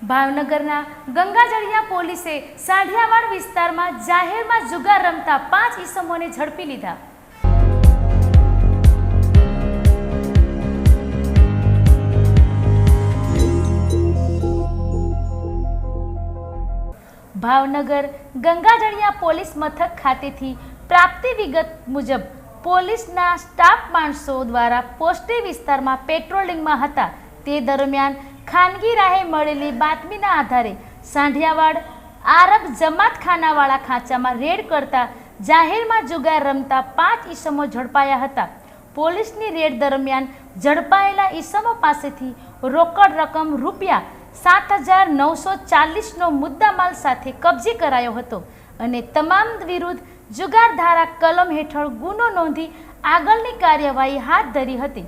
ભાવનગરના ગંગાજળિયા પોલીસે સાંઢિયાવાડ વિસ્તારમાં જાહેરમાં જુગાર રમતા પાંચ ઈસમોને ઝડપી લીધા. ભાવનગર ગંગાજળિયા પોલીસ મથક ખાતેથી પ્રાપ્તિ વિગત મુજબ પોલીસના સ્ટાફ માણસો દ્વારા પોસ્ટી વિસ્તારમાં પેટ્રોલિંગમાં હતા. તે દરમિયાન ખાનગી રાહે મળેલી બાતમીના આધારે સાંઢિયાવાડ, આરબ જમાતખાનાવાળા ખાંચામાં રેડ કરતા જાહેરમાં જુગાર રમતા પાંચ ઈસમો ઝડપાયા હતા. પોલીસની રેડ દરમિયાન ઝડપાયેલા ઈસમો પાસેથી રોકડ રકમ રૂપિયા સાત હજાર નવસો ચાલીસનો મુદ્દામાલ સાથે કબજે કરાયો હતો અને તમામ વિરુદ્ધ જુગાર ધારા કલમ હેઠળ ગુનો નોંધી આગળની કાર્યવાહી હાથ ધરી હતી.